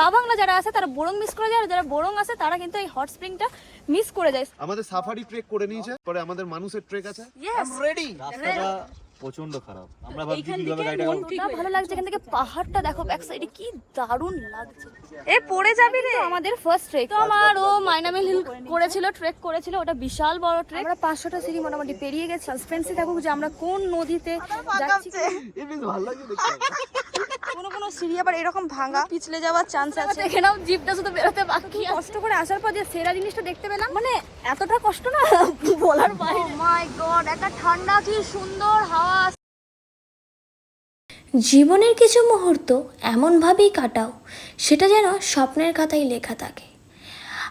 রাবাংলা যারা আছে তারা বোরং মিস করে যায় আর যারা বোরং আছে তারা কিন্তু এই হট স্প্রিংটা মিস করে যায়। আমাদের সাফারি ট্রেক করে নিয়েছে পরে আমাদের মানুষের ট্রেক আছে। ইয়েস রেডি রাস্তাটা প্রচণ্ড খারাপ। আমরা ভাবছি কীভাবে গাড়িটা না ভালো লাগছে এখান থেকে পাহাড়টা দেখো ব্যাক সাইডে কি দারুণ লাগছে। এ পড়ে যাবি রে। আমাদের ফার্স্ট ট্রেক তো আমার ও মাইনামিল হিল করেছিল ট্রেক করেছিল ওটা বিশাল বড় ট্রেক আমরা সিঁড়ি মোটামুটি পেরিয়ে গেছি। সাসপেন্সে থাকুক যে আমরা কোন নদীতে যাচ্ছি বেশ ভালো লাগছে দেখতে। কোনো কোনো সিঁড়ি আবার এরকম ভাঙা। পিছলে যাওয়ার চান্স আছে। দেখে নাও জিপটা শুধু বেরোতে বাকি কষ্ট করে আসার পর যে সেরা জিনিসটা দেখতে পেলাম মানে এতটা কষ্ট না? বলার বাইরে। মাই গড একটা ঠান্ডা কি সুন্দর হাওয়া। জীবনের কিছু মুহূর্ত এমনভাবেই কাটাও, সেটা যেন স্বপ্নের খাতায় লেখা থাকে।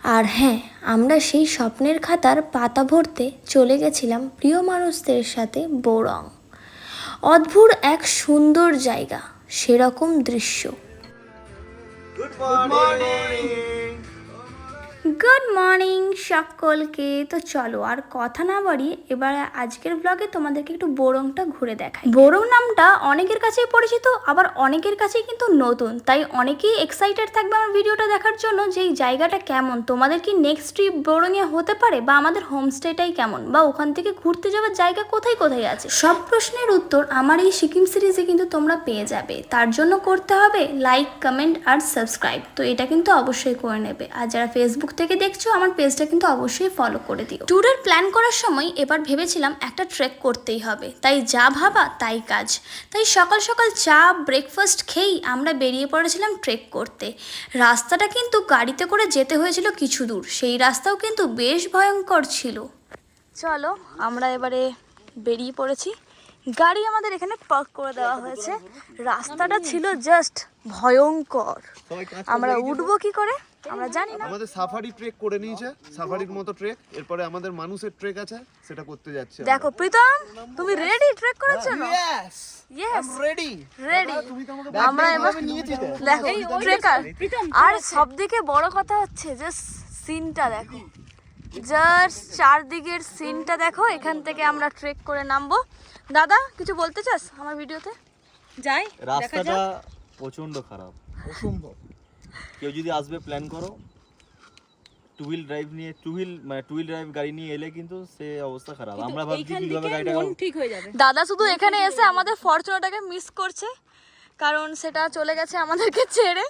আর হ্যাঁ আমরা সেই স্বপ্নের খাতার পাতা ভরতে চলে গেছিলাম প্রিয় মানুষদের সাথে বোরং। অদ্ভুত এক সুন্দর জায়গা, সেরকম দৃশ্য। গুড মর্নিং গুড মর্নিং সকলকে। তো চলো আর কথা না বাড়িয়ে এবার আজকের ব্লগে তোমাদেরকে একটু বোরংটা ঘুরে দেখাই। বোরং নামটা অনেকের কাছেই পরিচিত, আবার অনেকের কাছেই কিন্তু নতুন। তাই অনেকেই এক্সাইটেড থাকবে আমার ভিডিওটা দেখার জন্য যে এই জায়গাটা কেমন। তোমাদের কি নেক্সট ট্রিপ বোরংয়ে হতে পারে বা আমাদের হোমস্টেটাই কেমন? বা ওখান থেকে ঘুরতে যাওয়ার জায়গা কোথায় কোথায় আছে? সব প্রশ্নের উত্তর আমার এই সিকিম সিরিজে কিন্তু তোমরা পেয়ে যাবে। তার জন্য করতে হবে লাইক কমেন্ট আর সাবস্ক্রাইব তো এটা কিন্তু অবশ্যই করে নেবে। আর যারা ফেসবুক থেকে দেখছ, আমার পেজটা কিন্তু অবশ্যই ফলো করে দিও। ট্যুরের প্ল্যান করার সময় এবার ভেবেছিলাম একটা ট্রেক করতেই হবে। তাই যা ভাবা, তাই কাজ। তাই সকাল সকাল চা ব্রেকফাস্ট খেয়েই আমরা বেরিয়ে পড়েছিলাম ট্রেক করতে। রাস্তাটা কিন্তু গাড়িতে করে যেতে হয়েছিল কিছু দূর। সেই রাস্তাও কিন্তু বেশ ভয়ঙ্কর ছিল। চলো, আমরা এবারে বেরিয়ে পড়েছি। গাড়ি আমাদের এখানে পার্ক করে দেওয়া হয়েছে। রাস্তাটা ছিল জাস্ট ভয়ঙ্কর। আমরা উঠবো কি করে? আমরা জানি না। আমাদের সাফারি ট্রেক করে নিয়েছে। সাফারির মতো ট্রেক এরপরে আমাদের মানুষের ট্রেক আছে সেটা করতে যাচ্ছে দেখো প্রীতম তুমি রেডি ট্রেক করার জন্য ইয়েস ইয়েস রেডি রেডি আমরা এবার নিয়েছি দেখো ট্রেকার আর সব থেকে বড় কথা হচ্ছে যে সিনটা দেখো। জাস্ট চারদিকের সিনটা দেখো এখান থেকে আমরা ট্রেক করে নামবো। দাদা কিছু বলতে চাস আমার ভিডিওতে? যাই রাস্তাটা প্রচণ্ড খারাপ। অসম্ভব। কেউ যদি আসবে প্ল্যান করো। টু হুইল ড্রাইভ নিয়ে টু হুইল মানে টু হুইল ড্রাইভ গাড়ি নিয়ে এলে কিন্তু সে অবস্থা খারাপ। আমরা ভাবছি কীভাবে গাড়িটা দাদা শুধু এখানে এসে আমাদের ফরচুনাটাকে মিস করছে কারণ সেটা চলে গেছে আমাদেরকে ছেড়ে।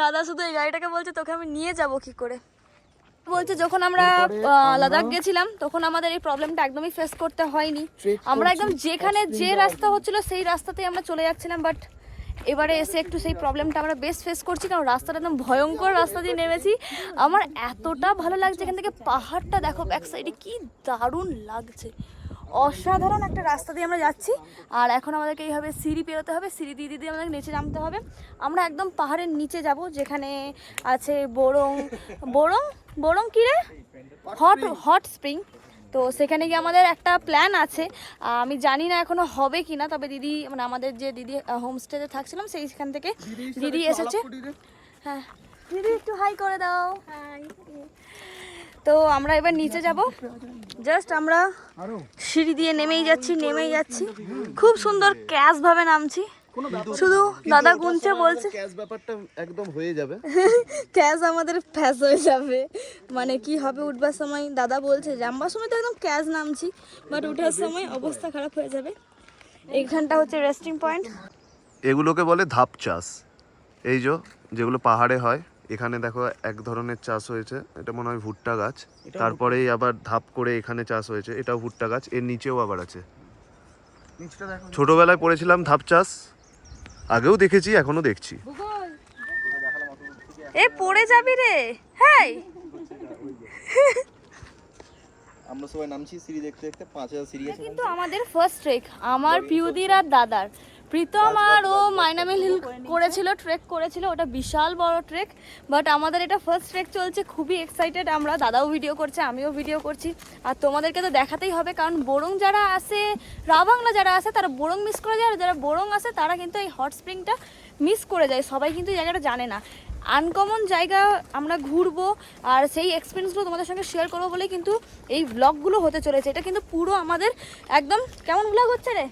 দাদা শুধু এই গাড়িটাকে বলছে তোকে আমি নিয়ে যাব কি করে? বলছে যখন আমরা লাদাখ গেছিলাম তখন আমাদের এই প্রবলেমটা একদমই ফেস করতে হয়নি। আমরা একদম যেখানে যে রাস্তা হচ্ছিল সেই রাস্তাতেই আমরা চলে যাচ্ছিলাম বাট এবারে এসে একটু সেই প্রবলেমটা আমরা বেশ ফেস করছি কারণ রাস্তাটা একদম ভয়ঙ্কর রাস্তা দিয়ে নেমেছি। আমার এতটা ভালো লাগছে এখান থেকে পাহাড়টা দেখো ব্যাক সাইডে কি দারুণ লাগছে। অসাধারণ একটা রাস্তা দিয়ে আমরা যাচ্ছি আর এখন আমাদেরকে এইভাবে সিঁড়ি পেরোতে হবে সিঁড়ি দিয়ে দিয়ে দিয়ে আমাদের নিচে নামতে হবে। আমরা একদম পাহাড়ের নিচে যাব যেখানে আছে বোরং বোরং বোরং কি রে? হট হট স্প্রিং তো সেখানে গিয়ে আমাদের একটা প্ল্যান আছে। আমি জানি না এখনও হবে কি না তবে দিদি মানে আমাদের যে দিদি হোমস্টেতে থাকছিলাম সেইখান থেকে দিদি এসেছে। হ্যাঁ। দিদি একটু হাই করে দাও। হাই তো আমরা এবার নিচে যাব। জাস্ট আমরা সিঁড়ি দিয়ে নেমেই যাচ্ছি নেমেই যাচ্ছি। খুব সুন্দর ক্যাশ ভাবে নামছি। শুধু দাদা গুনছে বলছে ক্যাশ ব্যাপারটা একদম হয়ে যাবে। ক্যাশ আমাদের ফ্যাস হয়ে যাবে। মানে কি হবে উঠবার সময়? দাদা বলছে জাম্বার সময় তো একদম ক্যাশ নামছি বাট উঠার সময় অবস্থা খারাপ হয়ে যাবে। এইখানটা হচ্ছে রেস্টিং পয়েন্ট এগুলোকে বলে ধাপ চাষ। এই যে যেগুলো পাহাড়ে হয় এখানে দেখো এক ধরনের চাষ হয়েছে। এটা মনে হয় ভুট্টা গাছ। তারপরেই আবার ধাপ করে এখানে চাষ হয়েছে। এটাও ভুট্টা গাছ। এর নিচেও আবার আছে। ছোটবেলায় পড়েছিলাম ধাপ চাষ। আগেও দেখেছি এখনও দেখছি। এ পড়ে যাবি রে। হ্যাঁ আমরা সবাই নামছি সিঁড়ি দেখতে দেখতে পাঁচ হাজার সিঁড়ি কিন্তু আমাদের ফার্স্ট ট্রেক আমার পিউদির আর দাদার। প্রীতম আর ও মাইনামিল হিল করেছিল ট্রেক করেছিল ওটা বিশাল বড় ট্রেক বাট আমাদের এটা ফার্স্ট ট্রেক চলছে খুবই এক্সাইটেড আমরা দাদাও ভিডিও করছে আমিও ভিডিও করছি আর তোমাদেরকে তো দেখাতেই হবে কারণ বোরং যারা আসে রাবাংলা যারা আছে তারা বোরং মিস করে যায় আর যারা বোরং আছে তারা কিন্তু এই হট স্প্রিংটা মিস করে যায় সবাই কিন্তু এই জায়গাটা জানে না। আনকমন জায়গা আমরা ঘুরবো আর সেই এক্সপিরিয়েন্সগুলো তোমাদের সঙ্গে শেয়ার করব বলেই কিন্তু এই ব্লগগুলো হতে চলেছে এটা কিন্তু পুরো আমাদের একদম কেমন ব্লগ হচ্ছে রে?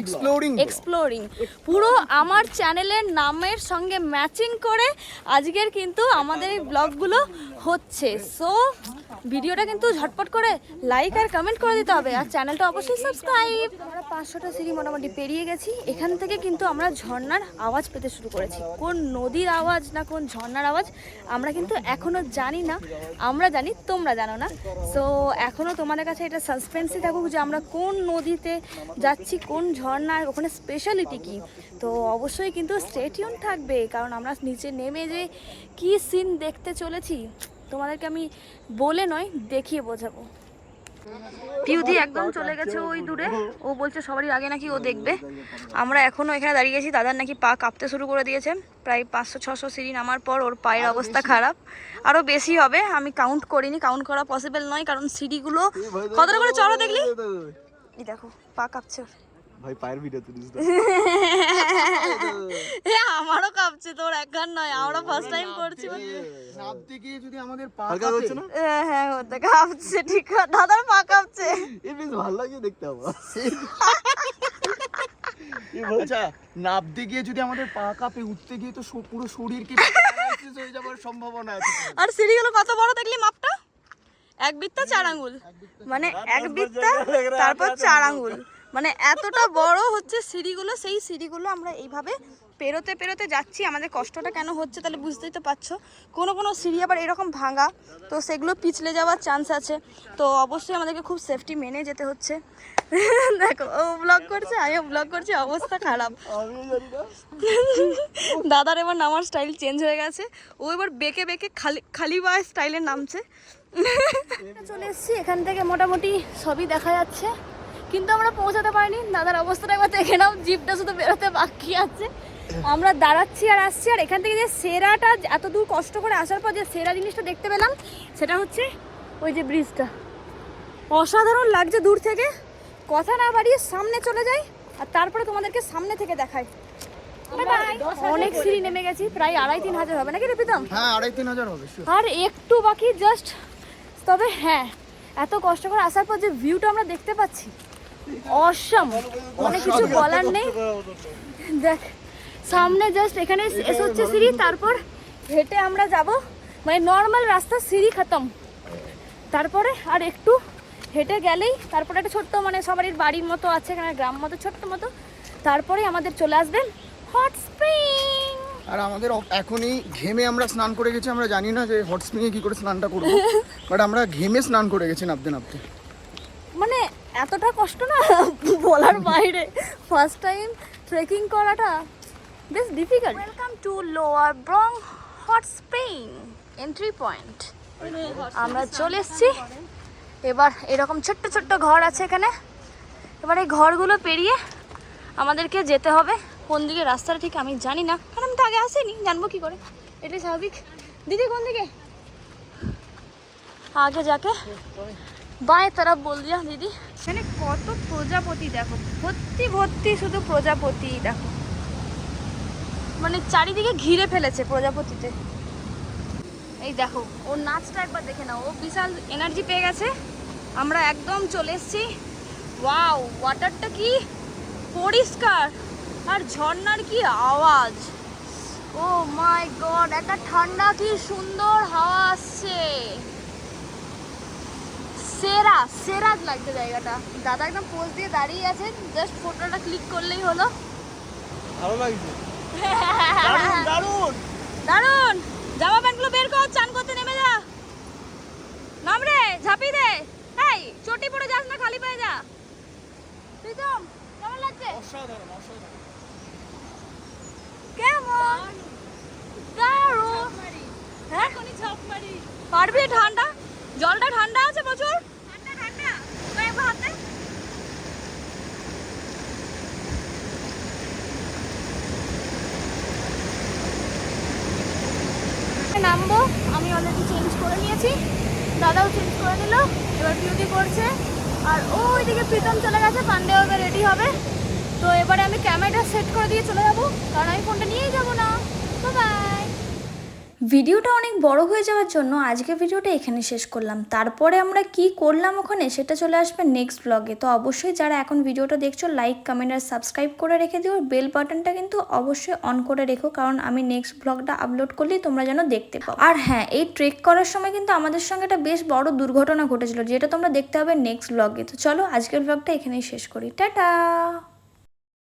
এক্সপ্লোরিং এক্সপ্লোরিং পুরো আমার চ্যানেলের নামের সঙ্গে ম্যাচিং করে আজকের কিন্তু আমাদের এই ব্লগগুলো হচ্ছে। সো ভিডিওটা কিন্তু ঝটপট করে লাইক আর কমেন্ট করে দিতে হবে। আর চ্যানেলটা অবশ্যই সাবস্ক্রাইব আমরা পাঁচশোটা সিঁড়ি মোটামুটি পেরিয়ে গেছি। এখান থেকে কিন্তু আমরা ঝর্নার আওয়াজ পেতে শুরু করেছি। কোন নদীর আওয়াজ না কোন ঝর্নার আওয়াজ, আমরা কিন্তু এখনও জানি না। আমরা জানি, তোমরা জানো না। সো এখনও তোমাদের কাছে এটা সাসপেন্সই থাকুক যে আমরা কোন নদীতে যাচ্ছি, কোন ঝর্ণার ওখানে স্পেশালিটি কি। তো অবশ্যই কিন্তু স্টেটিউন থাকবে, কারণ আমরা নিচে নেমে যে কি সিন দেখতে চলেছি তোমাদেরকে আমি বলে নয়, দেখিয়ে বোঝাবো। পিউদি একদম চলে গেছে ওই দূরে। ও বলছে সবারই আগে নাকি ও দেখবে। আমরা এখনও এখানে দাঁড়িয়ে গেছি, দাদার নাকি পা কাঁপতে শুরু করে দিয়েছে। প্রায় পাঁচশো, ছশো সিঁড়ি নামার পর, ওর পায়ের অবস্থা খারাপ। আরও বেশি হবে, আমি কাউন্ট করিনি কাউন্ট করা পসিবল নয়, কারণ সিঁড়িগুলো কতটা করে চড়ো দেখলি? দেখো, পা কাঁপছে। ভাই পায়ের ভিডিও তুলিস এ আমারও কাঁপছে তোর একবার নয় আমরা ফার্স্ট টাইম করছি। নামতে গিয়ে যদি আমাদের পা করছে না? হ্যাঁ কাঁপছে ঠিক দাদার পা কাঁপছে। এ বেশ ভালো লাগে দেখতে আমার। আচ্ছা নামতে গিয়ে যদি আমাদের পা কাঁপে উঠতে গিয়ে তো পুরো শরীর কি হয়ে যাওয়ার সম্ভাবনা আছে। আর সিঁড়িগুলো কত বড় দেখলি মাপটা? এক বিত্তা চার আঙ্গুল। মানে এক বিত্তা তারপর চার আঙ্গুল। মানে এতটা বড় হচ্ছে সিঁড়িগুলো, সেই সিঁড়িগুলো আমরা এইভাবে পেরোতে পেরোতে যাচ্ছি। আমাদের কষ্টটা কেন হচ্ছে তাহলে বুঝতেই তো পারছ। কোনো কোনো সিঁড়ি আবার এরকম ভাঙা, তো সেগুলো পিছলে যাওয়ার চান্স আছে। তো অবশ্যই আমাদেরকে খুব সেফটি মেনে যেতে হচ্ছে। দেখো, ও ব্লগ করছে, আমিও ব্লগ করছি, অবস্থা খারাপ। দাদার এবার নামার স্টাইল চেঞ্জ হয়ে গেছে। ও এবার বেঁকে বেঁকে খালি খালি বা স্টাইলে নামছে। চলে এসছি, এখান থেকে মোটামুটি সবই দেখা যাচ্ছে। কিন্তু আমরা পৌঁছাতে পারিনি। দাদার অবস্থাটা একবার দেখে নাও জিপটা শুধু বেরোতে বাকি আছে। আমরা দাঁড়াচ্ছি আর আসছি আর এখান থেকে যে সেরাটা এত দূর কষ্ট করে আসার পর যে সেরা জিনিসটা দেখতে পেলাম সেটা হচ্ছে ওই যে ব্রিজটা অসাধারণ লাগছে দূর থেকে। কথা না বাড়িয়ে সামনে চলে যাই আর তারপরে তোমাদেরকে সামনে থেকে দেখাই। অনেক সিঁড়ি নেমে গেছি প্রায় আড়াই তিন হাজার হবে। নাকি রে প্রীতম হ্যাঁ আড়াই তিন হাজার হবে আর একটু বাকি জাস্ট তবে হ্যাঁ এত কষ্ট করে আসার পর যে ভিউটা আমরা দেখতে পাচ্ছি অসম। অনেক কিছু বলার নেই। দেখ সামনে জাস্ট এখানে এসে হচ্ছে সিঁড়ি তারপর হেঁটে আমরা যাব। মানে নর্মাল রাস্তা সিঁড়ি খতম। তারপরে আর একটু হেঁটে গেলেই তারপরে একটা ছোট্ট মানে সবারই বাড়ির মতো আছে এখানে গ্রাম মতো ছোট্ট মতো। তারপরে আমাদের চলে আসবেন হট স্প্রিং আর আমাদের এখনই ঘেমে আমরা স্নান করে গেছি আমরা জানি না যে হট স্প্রিংয়ে কি করে স্নানটা করব। বাট আমরা ঘেমে স্নান করে গেছি নামতে নামতে মানে এতটা কষ্ট না বলার বাইরে? ফার্স্ট টাইম ট্রেকিং করাটা বেশ difficult welcome to lower Brong hot spring entry point আমরা চলে এসেছি। এবার এরকম ছোট্ট ছোট্ট ঘর আছে এখানে। এবার এই ঘরগুলো পেরিয়ে আমাদেরকে যেতে হবে। কোন দিকে রাস্তাটা ঠিক আমি জানি না, কারণ আমি তো আগে আসিনি, জানব কি করে? এটাই স্বাভাবিক। দিদি, কোন দিকে? আগে যাকে। বাঁয়ের তারা বললিয়া দিদি। মানে কত প্রজাপতি দেখো ভর্তি ভর্তি শুধু প্রজাপতি দেখো। মানে চারিদিকে ঘিরে ফেলেছে প্রজাপতিতে। এই দেখো ওর নাচটা একবার দেখে নাও ও বিশাল এনার্জি পেয়ে গেছে। আমরা একদম চলে এসছি। ওয়াও ওয়াটারটা কি পরিষ্কার আর ঝর্নার কি আওয়াজ। ও মাই গড একটা ঠান্ডা কি সুন্দর হাওয়া আসছে। সেরা সেরা লাগছে জায়গাটা। দাদা একদম পোজ দিয়ে দাঁড়িয়ে আছে জাস্ট ফটোটা ক্লিক করলেই হলো। ভালো লাগছে। দারুণ দারুণ। দারুণ জামা প্যান্টগুলো বের কর চান করতে নেমে যা। নাম রে ঝাঁপি দে। এই চটি পড়ে যাস না খালি পায়ে যা। প্রীতম কেমন লাগছে? অসাধারণ অসাধারণ। কেমন? দারুণ হ্যাঁ? পারবি ঠান্ডা? জলটা ঠান্ডা আছে প্রচুর ঠান্ডা ঠান্ডা একবার হাতে নামবো আমি অলরেডি চেঞ্জ করে দাদাও চেঞ্জ করে নিল, এবার বিউটি করছে। আর ওইদিকে প্রীতম চলে গেছে পান্ডে ওদের রেডি হবে। তো এবারে আমি ক্যামেরাটা সেট করে দিয়ে চলে যাব, কারণ আমি ফোনটা নিয়েই যাব না। বাই ভিডিওটা অনেক বড় হয়ে যাওয়ার জন্য আজকে ভিডিওটা এখানে শেষ করলাম। তারপরে আমরা কি করলাম ওখানে সেটা চলে আসবে নেক্সট ব্লগে তো অবশ্যই যারা এখন ভিডিওটা দেখছ লাইক কমেন্ট আর সাবস্ক্রাইব করে রেখে দিও। বেল বাটনটা কিন্তু অবশ্যই অন করে রেখো, কারণ আমি নেক্সট ব্লগটা আপলোড করলেই তোমরা যেন দেখতে পাও। আর হ্যাঁ এই ট্রেক করার সময় কিন্তু আমাদের সঙ্গে একটা বেশ বড় দুর্ঘটনা ঘটেছিল, যেটা তোমরা দেখতে হবে নেক্সট ব্লগে তো চলো আজকের ব্লগটা এখানেই শেষ করি। টাটা!